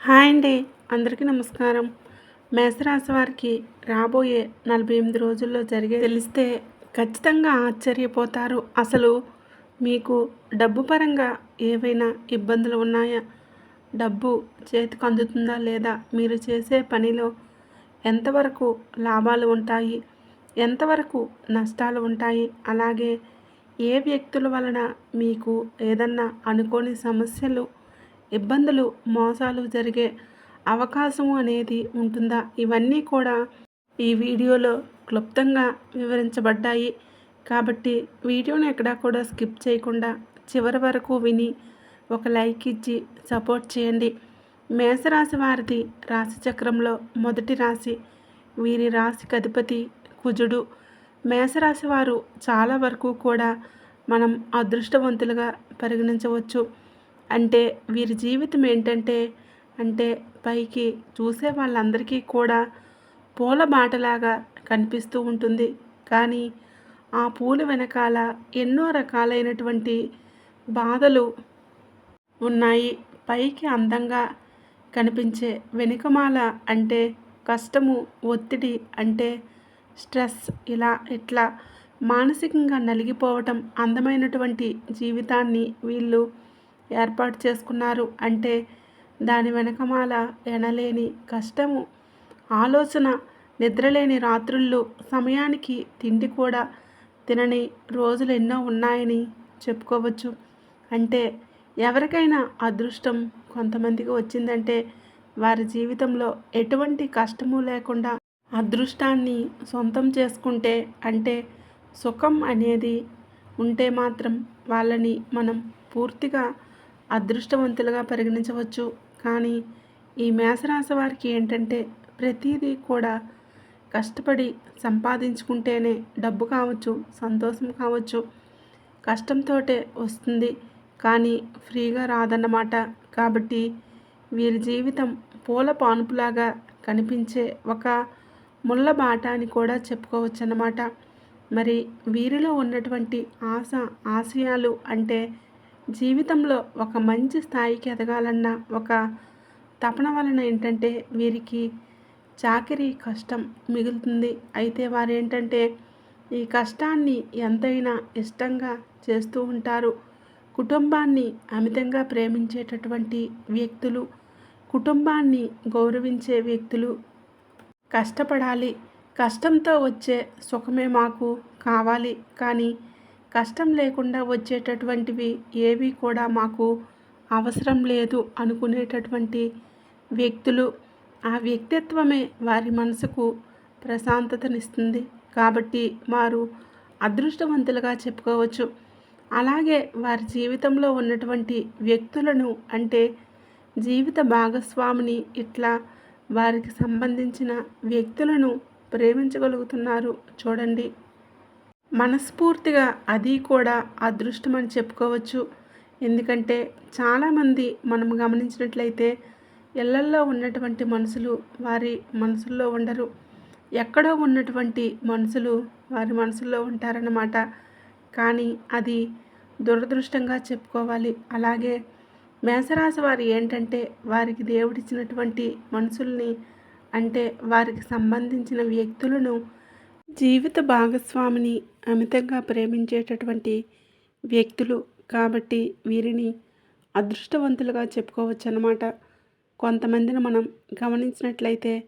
Hi అండి. అందరికీ నమస్కారం. మేషరాశి వారికి రాబోయే నలభై ఎనిమిది రోజుల్లో జరిగే తెలిస్తే ఖచ్చితంగా ఆశ్చర్యపోతారు. అసలు మీకు డబ్బు పరంగా ఏవైనా ఇబ్బందులు ఉన్నాయా? డబ్బు చేతికి అందుతుందా లేదా? మీరు చేసే పనిలో ఎంతవరకు లాభాలు ఉంటాయి? ఎంతవరకు నష్టాలు ఉంటాయి? అలాగే ఏ వ్యక్తుల వలన మీకు ఏదన్నా అనుకోని సమస్యలు ఇబ్బందులు మోసాలు జరిగే అవకాశం అనేది ఉంటుందా? ఇవన్నీ కూడా ఈ వీడియోలో క్లుప్తంగా వివరించబడ్డాయి. కాబట్టి వీడియోని ఎక్కడా కూడా స్కిప్ చేయకుండా చివరి వరకు విని ఒక లైక్ ఇచ్చి సపోర్ట్ చేయండి. మేషరాశి వారిది రాశిచక్రంలో మొదటి రాశి. వీరి రాశికి అధిపతి కుజుడు. మేషరాశి వారు చాలా వరకు కూడా మనం అదృష్టవంతులుగా పరిగణించవచ్చు. అంటే వీరి జీవితం ఏంటంటే అంటే పైకి చూసే వాళ్ళందరికీ కూడా పూల బాటలాగా కనిపిస్తూ ఉంటుంది. కానీ ఆ పూల వెనకాల ఎన్నో రకాలైనటువంటి బాధలు ఉన్నాయి. పైకి అందంగా కనిపించే వెనుకమాల అంటే కష్టము ఒత్తిడి అంటే స్ట్రెస్ ఇలా ఇట్లా మానసికంగా నలిగిపోవటం అందమైనటువంటి జీవితాన్ని వీళ్ళు ఏర్పాటు చేసుకున్నారు. అంటే దాని వెనకమాల ఎనలేని కష్టము ఆలోచన నిద్రలేని రాత్రుళ్ళు సమయానికి తిండి కూడా తినని రోజులు ఎన్నో ఉన్నాయని చెప్పుకోవచ్చు. అంటే ఎవరికైనా అదృష్టం కొంతమందికి వచ్చిందంటే వారి జీవితంలో ఎటువంటి కష్టము లేకుండా అదృష్టాన్ని సొంతం చేసుకుంటే అంటే సుఖం అనేది ఉంటే మాత్రం వాళ్ళని మనం పూర్తిగా అదృష్టవంతులుగా పరిగణించవచ్చు. కానీ ఈ మేషరాశి వారికి ఏంటంటే ప్రతిదీ కూడా కష్టపడి సంపాదించుకుంటేనే డబ్బు కావచ్చు సంతోషం కావచ్చు కష్టంతో వస్తుంది. కానీ ఫ్రీగా రాదన్నమాట. కాబట్టి వీరి జీవితం పూల పానుపులాగా కనిపించే ఒక ముళ్ళ బాట అని కూడా చెప్పుకోవచ్చు అన్నమాట మరి వీరిలో ఉన్నటువంటి ఆశ ఆశయాలు అంటే జీవితంలో ఒక మంచి స్థాయికి ఎదగాలన్న ఒక తపన వలన ఏంటంటే వీరికి చాకరీ కష్టం మిగులుతుంది. అయితే వారు ఏంటంటే ఈ కష్టాన్ని ఎంతైనా ఇష్టంగా చేస్తూ ఉంటారు. కుటుంబాన్ని అమితంగా ప్రేమించేటటువంటి వ్యక్తులు కుటుంబాన్ని గౌరవించే వ్యక్తులు కష్టపడాలి. కష్టంతో వచ్చే సుఖమే మాకు కావాలి. కానీ కష్టం లేకుండా వచ్చేటటువంటివి ఏవి కూడా మాకు అవసరం లేదు అనుకునేటటువంటి వ్యక్తులు. ఆ వ్యక్తిత్వమే వారి మనసుకు ప్రశాంతతనిస్తుంది. కాబట్టి వారు అదృష్టవంతులుగా చెప్పుకోవచ్చు. అలాగే వారి జీవితంలో ఉన్నటువంటి వ్యక్తులను అంటే జీవిత భాగస్వామిని ఇట్లా వారికి సంబంధించిన వ్యక్తులను ప్రేమించగలుగుతున్నారు. చూడండి. మనస్ఫూర్తిగా అది కూడా అదృష్టం అని చెప్పుకోవచ్చు. ఎందుకంటే చాలామంది మనం గమనించినట్లయితే ఇళ్ళల్లో ఉన్నటువంటి మనుషులు వారి మనసుల్లో ఉండరు. ఎక్కడో ఉన్నటువంటి మనుషులు వారి మనసుల్లో ఉంటారన్నమాట. కానీ అది దురదృష్టంగా చెప్పుకోవాలి. అలాగే మేషరాశి వారు ఏంటంటే వారికి దేవుడిచ్చినటువంటి మనుషుల్ని అంటే వారికి సంబంధించిన వ్యక్తులను జీవిత భాగస్వామిని అమితంగా ప్రేమించేటటువంటి వ్యక్తులు కాబట్టి వీరిని అదృష్టవంతులుగా చెప్పుకోవచ్చు అన్నమాట కొంతమందిని మనం గమనించినట్లయితే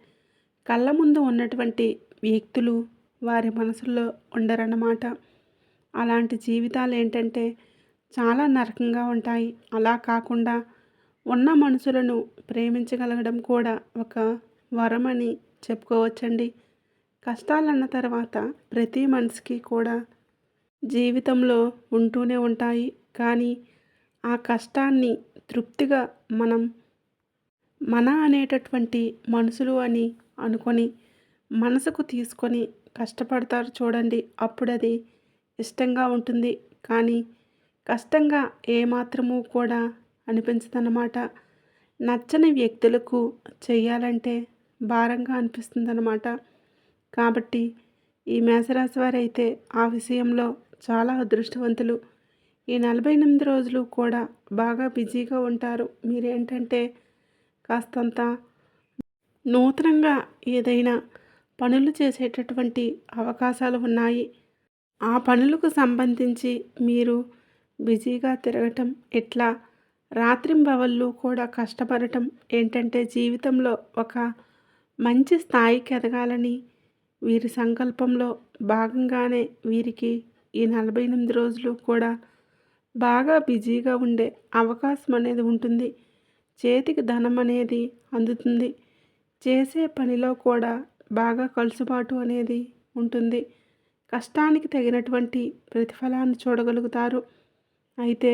కళ్ళ ముందు ఉన్నటువంటి వ్యక్తులు వారి మనసుల్లో ఉండరన్నమాట. అలాంటి జీవితాలు ఏంటంటే చాలా నరకంగా ఉంటాయి. అలా కాకుండా ఉన్న మనుషులను ప్రేమించగలగడం కూడా ఒక వరమని చెప్పుకోవచ్చండి. కష్టాలన్న తర్వాత ప్రతి మనిషికి కూడా జీవితంలో ఉంటూనే ఉంటాయి. కానీ ఆ కష్టాన్ని తృప్తిగా మనం మన అనేటటువంటి మనుషులు అని అనుకొని మనసుకు తీసుకొని కష్టపడతారు చూడండి. అప్పుడది ఇష్టంగా ఉంటుంది. కానీ కష్టంగా ఏమాత్రము కూడా అనిపించదన్నమాట. నచ్చని వ్యక్తులకు చేయాలంటే భారంగా అనిపిస్తుందన్నమాట. కాబట్టి ఈ మేషరాశి వారైతే ఆ విషయంలో చాలా అదృష్టవంతులు. ఈ నలభై ఎనిమిది రోజులు కూడా బాగా బిజీగా ఉంటారు. మీరేంటంటే కాస్తంత నూతనంగా ఏదైనా పనులు చేసేటటువంటి అవకాశాలు ఉన్నాయి. ఆ పనులకు సంబంధించి మీరు బిజీగా తిరగటం ఇట్లా రాత్రింబవళ్ళు కూడా కష్టపడటం ఏంటంటే జీవితంలో ఒక మంచి స్థాయికి ఎదగాలని వీరి సంకల్పంలో భాగంగానే వీరికి ఈ నలభై ఎనిమిది రోజులు కూడా బాగా బిజీగా ఉండే అవకాశం అనేది ఉంటుంది. చేతికి ధనం అనేది అందుతుంది. చేసే పనిలో కూడా బాగా కలుసుబాటు అనేది ఉంటుంది. కష్టానికి తగినటువంటి ప్రతిఫలాన్ని చూడగలుగుతారు. అయితే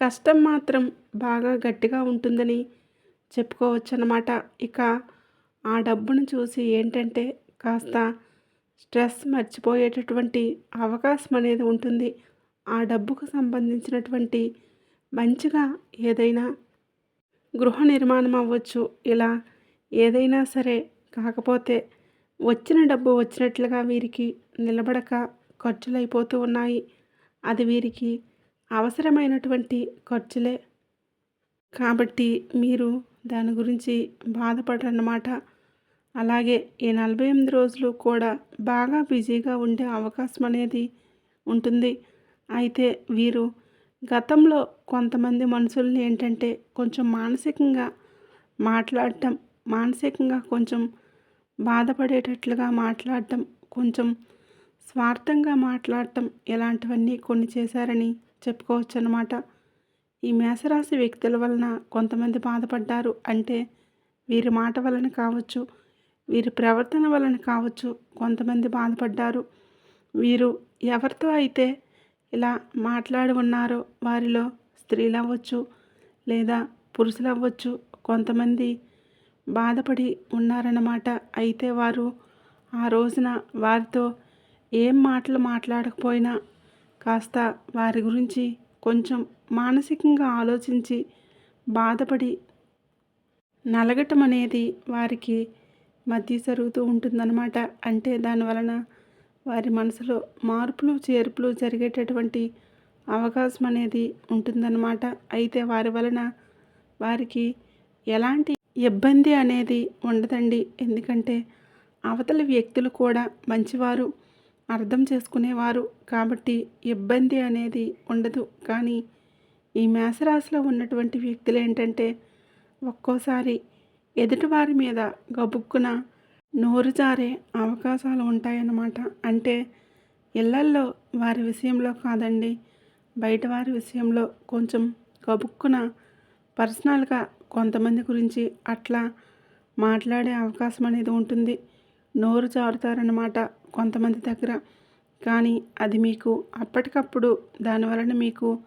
కష్టం మాత్రం బాగా గట్టిగా ఉంటుందని చెప్పుకోవచ్చు అన్నమాట ఇక ఆ డబ్బును చూసి ఏంటంటే కాస్త స్ట్రెస్ మర్చిపోయేటటువంటి అవకాశం అనేది ఉంటుంది. ఆ డబ్బుకు సంబంధించినటువంటి మంచిగా ఏదైనా గృహ నిర్మాణం అవ్వచ్చు. ఇలా ఏదైనా సరే కాకపోతే వచ్చిన డబ్బు వచ్చినట్లుగా వీరికి నిలబడక ఖర్చులు అయిపోతూ ఉన్నాయి. అది వీరికి అవసరమైనటువంటి ఖర్చులే. కాబట్టి మీరు దాని గురించి బాధపడరన్నమాట. అలాగే ఈ నలభై ఎనిమిది రోజులు కూడా బాగా బిజీగా ఉండే అవకాశం అనేది ఉంటుంది. అయితే వీరు గతంలో కొంతమంది మనుషుల్ని ఏంటంటే కొంచెం మానసికంగా మాట్లాడటం మానసికంగా కొంచెం బాధపడేటట్లుగా మాట్లాడటం కొంచెం స్వార్థంగా మాట్లాడటం ఇలాంటివన్నీ కొన్ని చేశారని చెప్పుకోవచ్చు అన్నమాట ఈ మేషరాశి వ్యక్తుల వలన కొంతమంది బాధపడ్డారు అంటే వీరి మాట వలన కావచ్చు. వీరి ప్రవర్తన వలన కావచ్చు కొంతమంది బాధపడ్డారు. వీరు ఎవరితో అయితే ఇలా మాట్లాడి ఉన్నారో వారిలో స్త్రీలు అవ్వచ్చు లేదా పురుషులు అవ్వచ్చు కొంతమంది బాధపడి ఉన్నారన్నమాట. అయితే వారు ఆ రోజున వారితో ఏం మాటలు మాట్లాడకపోయినా కాస్త వారి గురించి కొంచెం మానసికంగా ఆలోచించి బాధపడి నలగటం అనేది వారికి మధ్య జరుగుతూ ఉంటుందన్నమాట. అంటే దానివలన వారి మనసులో మార్పులు చేర్పులు జరిగేటటువంటి అవకాశం అనేది ఉంటుందన్నమాట. అయితే వారి వలన వారికి ఎలాంటి ఇబ్బంది అనేది ఉండదండి. ఎందుకంటే అవతల వ్యక్తులు కూడా మంచివారు అర్థం చేసుకునేవారు. కాబట్టి ఇబ్బంది అనేది ఉండదు. కానీ ఈ మేషరాశిలో ఉన్నటువంటి వ్యక్తులు ఏంటంటే ఒక్కోసారి ఎదుటివారి మీద గబుక్కున నోరు జారే అవకాశాలు ఉంటాయన్నమాట. అంటే ఇళ్ళల్లో వారి విషయంలో కాదండి బయట వారి విషయంలో కొంచెం గబుక్కున పర్సనల్గా కొంతమంది గురించి అట్లా మాట్లాడే అవకాశం అనేది ఉంటుంది. నోరు జారుతారన్నమాట కొంతమంది దగ్గర. కానీ అది మీకు అప్పటికప్పుడు దానివలన మీకు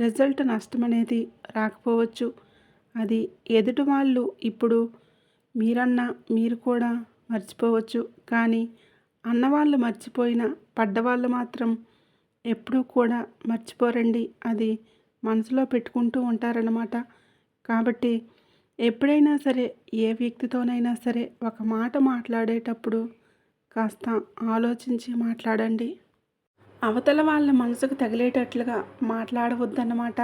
రిజల్ట్ నష్టం అనేది రాకపోవచ్చు. అది ఎదుటి వాళ్ళు ఇప్పుడు మీరన్నా మీరు కూడా మర్చిపోవచ్చు. కానీ అన్నవాళ్ళు మర్చిపోయిన పడ్డవాళ్ళు మాత్రం ఎప్పుడూ కూడా మర్చిపోరండి. అది మనసులో పెట్టుకుంటూ ఉంటారన్నమాట. కాబట్టి ఎప్పుడైనా సరే ఏ వ్యక్తితోనైనా సరే ఒక మాట మాట్లాడేటప్పుడు కాస్త ఆలోచించి మాట్లాడండి. అవతల వాళ్ళ మనసుకు తగిలేటట్లుగా మాట్లాడవద్దన్నమాట.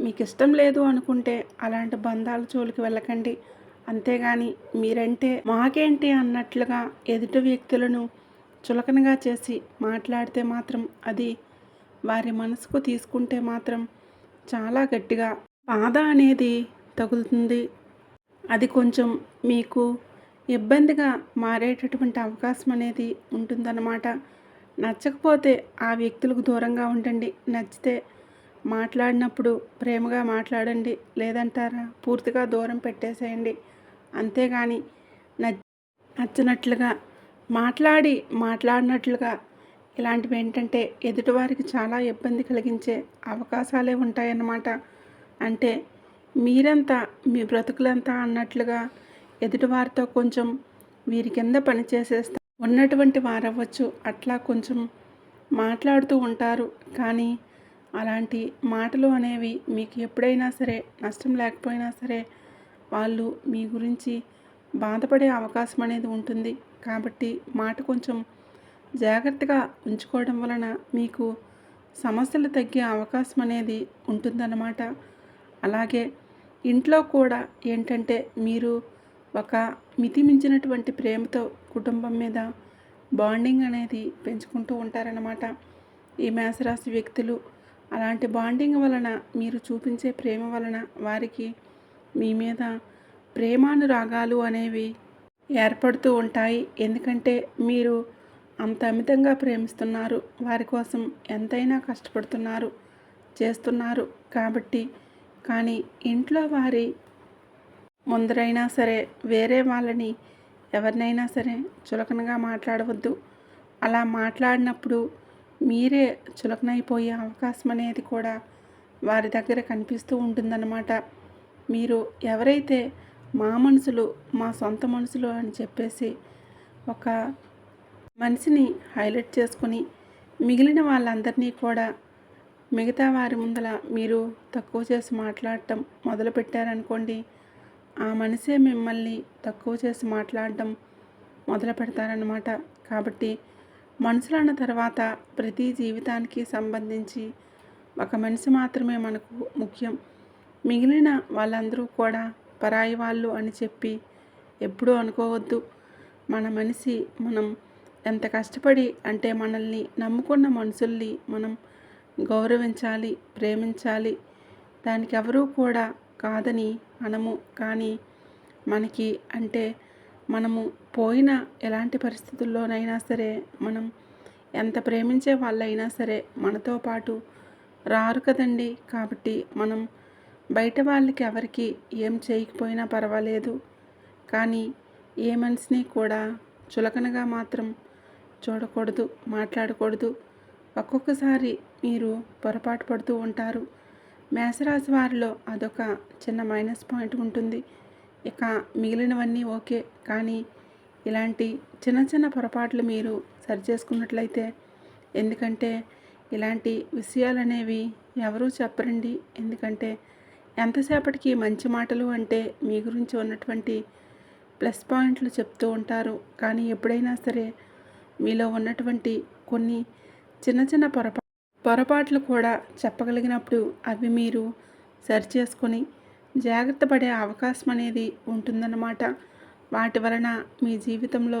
మీకు ఇష్టం లేదు అనుకుంటే అలాంటి బంధాల జోలికి వెళ్ళకండి. అంతేగాని మీరంటే మాకేంటి అన్నట్లుగా ఎదుటి వ్యక్తులను చులకనగా చేసి మాట్లాడితే మాత్రం అది వారి మనసుకు తీసుకుంటే మాత్రం చాలా గట్టిగా బాధ అనేది తగులుతుంది. అది కొంచెం మీకు ఇబ్బందిగా మారేటటువంటి అవకాశం అనేది ఉంటుందన్నమాట. నచ్చకపోతే ఆ వ్యక్తులకు దూరంగా ఉండండి. నచ్చితే మాట్లాడినప్పుడు ప్రేమగా మాట్లాడండి లేదంటారా? పూర్తిగా దూరం పెట్టేసేయండి. అంతేగాని నచ్చినట్లుగా మాట్లాడి మాట్లాడినట్లుగా ఇలాంటివి ఏంటంటే ఎదుటివారికి చాలా ఇబ్బంది కలిగించే అవకాశాలే ఉంటాయన్నమాట. అంటే మీరంతా మీ బ్రతుకులంతా అన్నట్లుగా ఎదుటివారితో కొంచెం వీరి కింద పనిచేసేస్తా ఉన్నటువంటి వారవ్వచ్చు. అట్లా కొంచెం మాట్లాడుతూ ఉంటారు. కానీ అలాంటి మాటలు అనేవి మీకు ఎప్పుడైనా సరే నష్టం లేకపోయినా సరే వాళ్ళు మీ గురించి బాధపడే అవకాశం అనేది ఉంటుంది. కాబట్టి మాట కొంచెం జాగ్రత్తగా ఉంచుకోవడం వలన మీకు సమస్యలు తగ్గే అవకాశం అనేది ఉంటుందన్నమాట. అలాగే ఇంట్లో కూడా ఏంటంటే మీరు ఒక మితిమించినటువంటి ప్రేమతో కుటుంబం మీద బాండింగ్ అనేది పెంచుకుంటూ ఉంటారన్నమాట. ఈ మేషరాశి వ్యక్తులు అలాంటి బాండింగ్ వలన మీరు చూపించే ప్రేమ వలన వారికి మీ మీద ప్రేమానురాగాలు అనేవి ఏర్పడుతూ ఉంటాయి. ఎందుకంటే మీరు అంత అమితంగా ప్రేమిస్తున్నారు. వారి కోసం ఎంతైనా కష్టపడుతున్నారు చేస్తున్నారు కాబట్టి. కానీ ఇంట్లో వారి ముందరైనా సరే వేరే వాళ్ళని ఎవరినైనా సరే చులకనగా మాట్లాడవద్దు. అలా మాట్లాడినప్పుడు మీరే చులకనైపోయే అవకాశం అనేది కూడా వారి దగ్గర కనిపిస్తూ ఉంటుందన్నమాట. మీరు ఎవరైతే మా మనుషులు మా సొంత మనుషులు అని చెప్పేసి ఒక మనిషిని హైలైట్ చేసుకొని మిగిలిన వాళ్ళందరినీ కూడా మిగతా వారి ముందల మీరు తక్కువ చేసి మాట్లాడటం మొదలు పెట్టారనుకోండి ఆ మనిషే మిమ్మల్ని తక్కువ చేసి మాట్లాడటం మొదలు పెడతారనమాట కాబట్టి మనుషులన్న తర్వాత ప్రతి జీవితానికి సంబంధించి ఒక మనిషి మాత్రమే మనకు ముఖ్యం. మిగిలిన వాళ్ళందరూ కూడా పరాయి వాళ్ళు అని చెప్పి ఎప్పుడూ అనుకోవద్దు. మన మనిషి మనం ఎంత కష్టపడి అంటే మనల్ని నమ్ముకున్న మనుషుల్ని మనం గౌరవించాలి ప్రేమించాలి. దానికి ఎవరూ కూడా కాదని మనము కానీ మనకి అంటే మనము పోయిన ఎలాంటి పరిస్థితుల్లోనైనా సరే మనం ఎంత ప్రేమించే వాళ్ళైనా సరే మనతో పాటు రారు కదండి. కాబట్టి మనం బయట వాళ్ళకి ఎవరికి ఏం చేయకపోయినా పర్వాలేదు. కానీ ఏ మనిషిని కూడా చులకనగా మాత్రం చూడకూడదు మాట్లాడకూడదు. ఒక్కొక్కసారి మీరు పొరపాటు పడుతూ ఉంటారు. మేషరాశి వారిలో అదొక చిన్న మైనస్ పాయింట్ ఉంటుంది. ఇక మిగిలినవన్నీ ఓకే. కానీ ఇలాంటి చిన్న చిన్న పొరపాట్లు మీరు సరి చేసుకున్నట్లయితే ఎందుకంటే ఇలాంటి విషయాలు అనేవి ఎవరూ చెప్పరండి. ఎందుకంటే ఎంతసేపటికి మంచి మాటలు అంటే మీ గురించి ఉన్నటువంటి ప్లస్ పాయింట్లు చెప్తూ ఉంటారు. కానీ ఎప్పుడైనా సరే మీలో ఉన్నటువంటి కొన్ని చిన్న చిన్న పొరపా పొరపాట్లు కూడా చెప్పగలిగినప్పుడు అవి మీరు సరిచేసుకొని జాగ్రత్త పడే అవకాశం అనేది ఉంటుందన్నమాట. వాటి వలన మీ జీవితంలో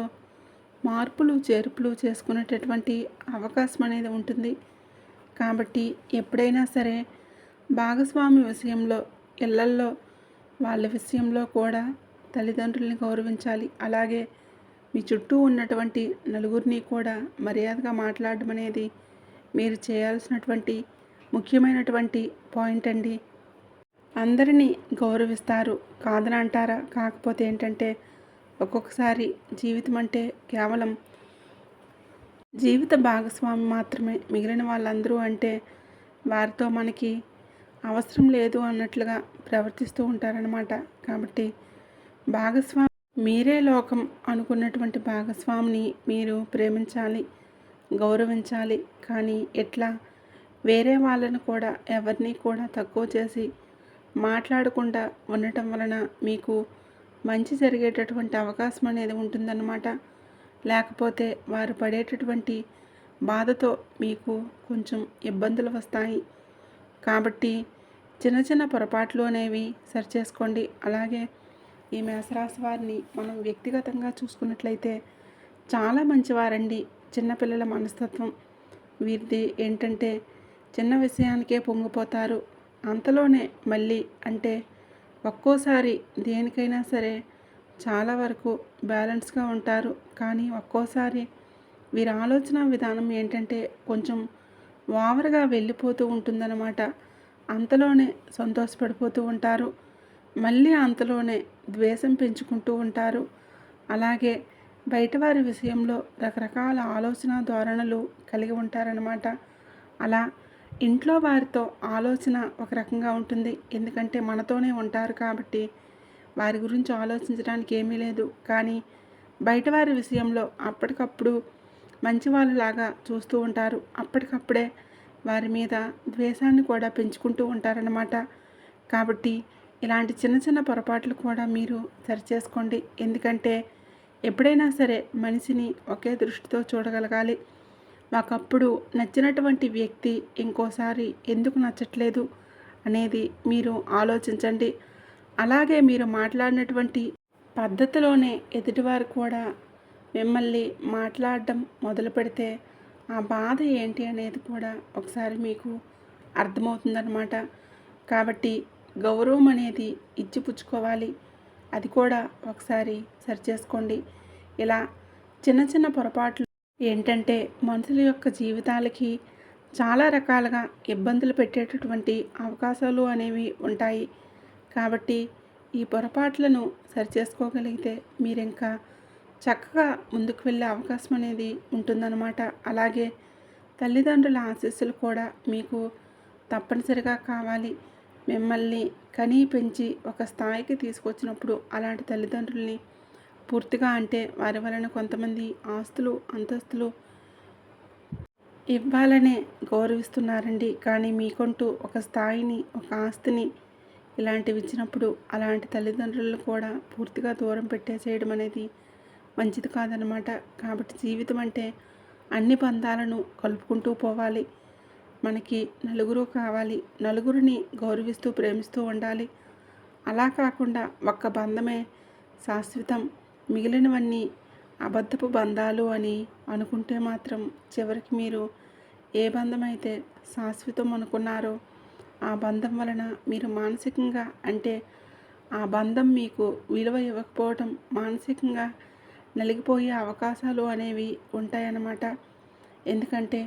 మార్పులు చేర్పులు చేసుకునేటటువంటి అవకాశం అనేది ఉంటుంది. కాబట్టి ఎప్పుడైనా సరే భాగస్వామి విషయంలో ఇళ్ళల్లో వాళ్ళ విషయంలో కూడా తల్లిదండ్రుల్ని గౌరవించాలి. అలాగే మీ చుట్టూ ఉన్నటువంటి నలుగురిని కూడా మర్యాదగా మాట్లాడడం అనేది మీరు చేయాల్సినటువంటి ముఖ్యమైనటువంటి పాయింట్ అండి. అందరినీ గౌరవిస్తారు. కాదని అంటారా? కాకపోతే ఏంటంటే ఒక్కొక్కసారి జీవితం అంటే కేవలం జీవిత భాగస్వామి మాత్రమే. మిగిలిన వాళ్ళందరూ అంటే వారితో మనకి అవసరం లేదు అన్నట్లుగా ప్రవర్తిస్తూ ఉంటారనమాట కాబట్టి భాగస్వామి మీరే లోకం అనుకున్నటువంటి భాగస్వామిని మీరు ప్రేమించాలి గౌరవించాలి. కానీ ఎట్లా? వేరే వాళ్ళను కూడా ఎవరిని కూడా తక్కువ చేసి మాట్లాడకుండా ఉండటం వలన మీకు మంచి జరిగేటటువంటి అవకాశం అనేది ఉంటుందన్నమాట. లేకపోతే వారు పడేటటువంటి బాధతో మీకు కొంచెం ఇబ్బందులు వస్తాయి. కాబట్టి చిన్న చిన్న పొరపాట్లు అనేవి సరిచేసుకోండి. అలాగే ఈ మేషరాశి వారిని మనం వ్యక్తిగతంగా చూసుకున్నట్లయితే చాలా మంచివారండి. చిన్నపిల్లల మనస్తత్వం. వీరిది ఏంటంటే చిన్న విషయానికే పొంగిపోతారు. అంతలోనే మళ్ళీ అంటే ఒక్కోసారి దేనికైనా సరే చాలా వరకు బ్యాలెన్స్గా ఉంటారు. కానీ ఒక్కోసారి వీరి ఆలోచన విధానం ఏంటంటే కొంచెం ఓవర్గా వెళ్ళిపోతూ ఉంటుందన్నమాట. అంతలోనే సంతోషపడిపోతూ ఉంటారు. మళ్ళీ అంతలోనే ద్వేషం పెంచుకుంటూ ఉంటారు. అలాగే బయటవారి విషయంలో రకరకాల ఆలోచన ధోరణులు కలిగి ఉంటారనమాట అలా ఇంట్లో వారితో ఆలోచన ఒక రకంగా ఉంటుంది. ఎందుకంటే మనతోనే ఉంటారు కాబట్టి వారి గురించి ఆలోచించడానికి ఏమీ లేదు. కానీ బయటవారి విషయంలో అప్పటికప్పుడు మంచి వాళ్ళలాగా చూస్తూ ఉంటారు. అప్పటికప్పుడే వారి మీద ద్వేషాన్ని కూడా పెంచుకుంటూ ఉంటారన్నమాట. కాబట్టి ఇలాంటి చిన్న చిన్న పొరపాట్లు కూడా మీరు సరిచేసుకోండి. ఎందుకంటే ఎప్పుడైనా సరే మనిషిని ఒకే దృష్టితో చూడగలగాలి. నాకప్పుడు నచ్చినటువంటి వ్యక్తి ఇంకోసారి ఎందుకు నచ్చట్లేదు అనేది మీరు ఆలోచించండి. అలాగే మీరు మాట్లాడినటువంటి పద్ధతిలోనే ఎదుటివారు కూడా మిమ్మల్ని మాట్లాడడం మొదలు పెడితే ఆ బాధ ఏంటి అనేది కూడా ఒకసారి మీకు అర్థమవుతుందన్నమాట. కాబట్టి గౌరవం అనేది ఇచ్చి పుచ్చుకోవాలి అది కూడా ఒకసారి సరిచేసుకోండి. ఇలా చిన్న చిన్న పొరపాట్లు ఏంటంటే మనుషుల యొక్క జీవితాలకి చాలా రకాలుగా ఇబ్బందులు పెట్టేటటువంటి అవకాశాలు అనేవి ఉంటాయి. కాబట్టి ఈ పొరపాట్లను సరిచేసుకోగలిగితే మీరు ఇంకా చక్కగా ముందుకు వెళ్ళే అవకాశం అనేది ఉంటుందన్నమాట. అలాగే తల్లిదండ్రుల ఆశీస్సులు కూడా మీకు తప్పనిసరిగా కావాలి. మిమ్మల్ని కనీ పెంచి ఒక స్థాయికి తీసుకొచ్చినప్పుడు అలాంటి తల్లిదండ్రుల్ని పూర్తిగా అంటే వారి వలన కొంతమంది ఆస్తులు అంతస్తులు ఇవ్వాలనే గౌరవిస్తున్నారండి. కానీ మీకంటూ ఒక స్థాయిని ఒక ఆస్తిని ఇలాంటివి ఇచ్చినప్పుడు అలాంటి తల్లిదండ్రులను కూడా పూర్తిగా దూరం పెట్టేసేయడం అనేది మంచిది కాదనమాట కాబట్టి జీవితం అంటే అన్ని బంధాలను కలుపుకుంటూ పోవాలి. మనకి నలుగురు కావాలి. నలుగురిని గౌరవిస్తూ ప్రేమిస్తూ ఉండాలి. అలా కాకుండా ఒక్క బంధమే శాశ్వతం. మిగిలినవన్నీ అబద్ధపు బంధాలు అని అనుకుంటే మాత్రం చివరికి మీరు ఏ బంధమైతే శాశ్వతం అనుకున్నారో ఆ బంధం వలన మీరు మానసికంగా అంటే ఆ బంధం మీకు విలువ ఇవ్వకపోవటం మానసికంగా నలిగిపోయే అవకాశాలు అనేవి ఉంటాయన్నమాట. ఎందుకంటే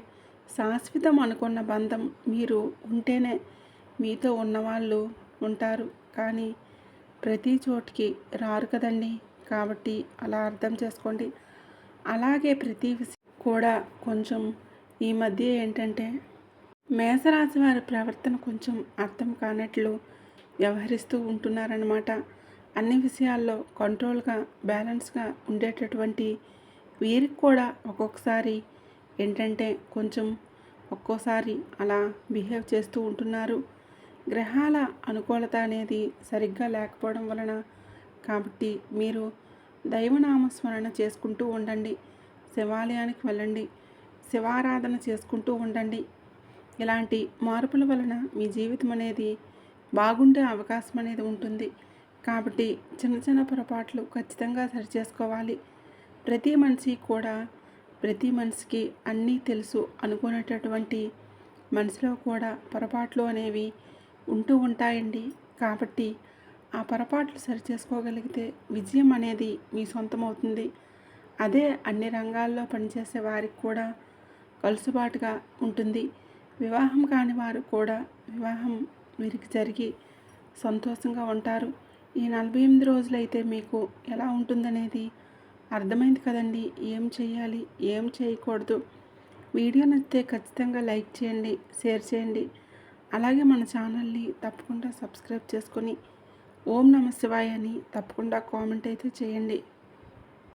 శాశ్వతం అనుకున్న బంధం మీరు ఉంటేనే మీతో ఉన్నవాళ్ళు ఉంటారు. కానీ ప్రతి చోటికి రారు కదండి. కాబట్టి అలా అర్థం చేసుకోండి. అలాగే ప్రతి కూడా కొంచెం ఈ మధ్య ఏంటంటే మేషరాశి వారి ప్రవర్తన కొంచెం అర్థం కానట్లు వ్యవహరిస్తూ ఉంటున్నారనమాట అన్ని విషయాల్లో కంట్రోల్గా బ్యాలెన్స్గా ఉండేటటువంటి వీరికి కూడా ఒక్కొక్కసారి ఏంటంటే కొంచెం ఒక్కోసారి అలా బిహేవ్ చేస్తూ ఉంటున్నారు. గ్రహాల అనుకూలత అనేది సరిగ్గా లేకపోవడం వలన కాబట్టి మీరు దైవనామస్మరణ చేసుకుంటూ ఉండండి. శివాలయానికి వెళ్ళండి. శివారాధన చేసుకుంటూ ఉండండి. ఇలాంటి మార్పుల వలన మీ జీవితం అనేది బాగుండే అవకాశం అనేది ఉంటుంది. కాబట్టి చిన్న చిన్న పొరపాట్లు ఖచ్చితంగా సరిచేసుకోవాలి ప్రతి మనిషి కూడా ప్రతి మనిషికి అన్నీ తెలుసు అనుకునేటటువంటి మనసులో కూడా పొరపాట్లు అనేవి ఉంటూ ఉంటాయండి. కాబట్టి ఆ పొరపాట్లు సరిచేసుకోగలిగితే విజయం అనేది మీ సొంతమవుతుంది. అదే అన్ని రంగాల్లో పనిచేసే వారికి కూడా కలుసుబాటుగా ఉంటుంది. వివాహం కాని వారు కూడా వివాహం వీరికి జరిగి సంతోషంగా ఉంటారు. ఈ నలభై ఎనిమిది రోజులైతే మీకు ఎలా ఉంటుందనేది అర్థమైంది కదండి. ఏం చేయాలి ఏం చేయకూడదు? వీడియో నచ్చితే ఖచ్చితంగా లైక్ చేయండి షేర్ చేయండి. అలాగే మన ఛానల్ని తప్పకుండా సబ్స్క్రైబ్ చేసుకొని ఓం నమ శివాయ అని తప్పకుండా కామెంట్ అయితే చేయండి.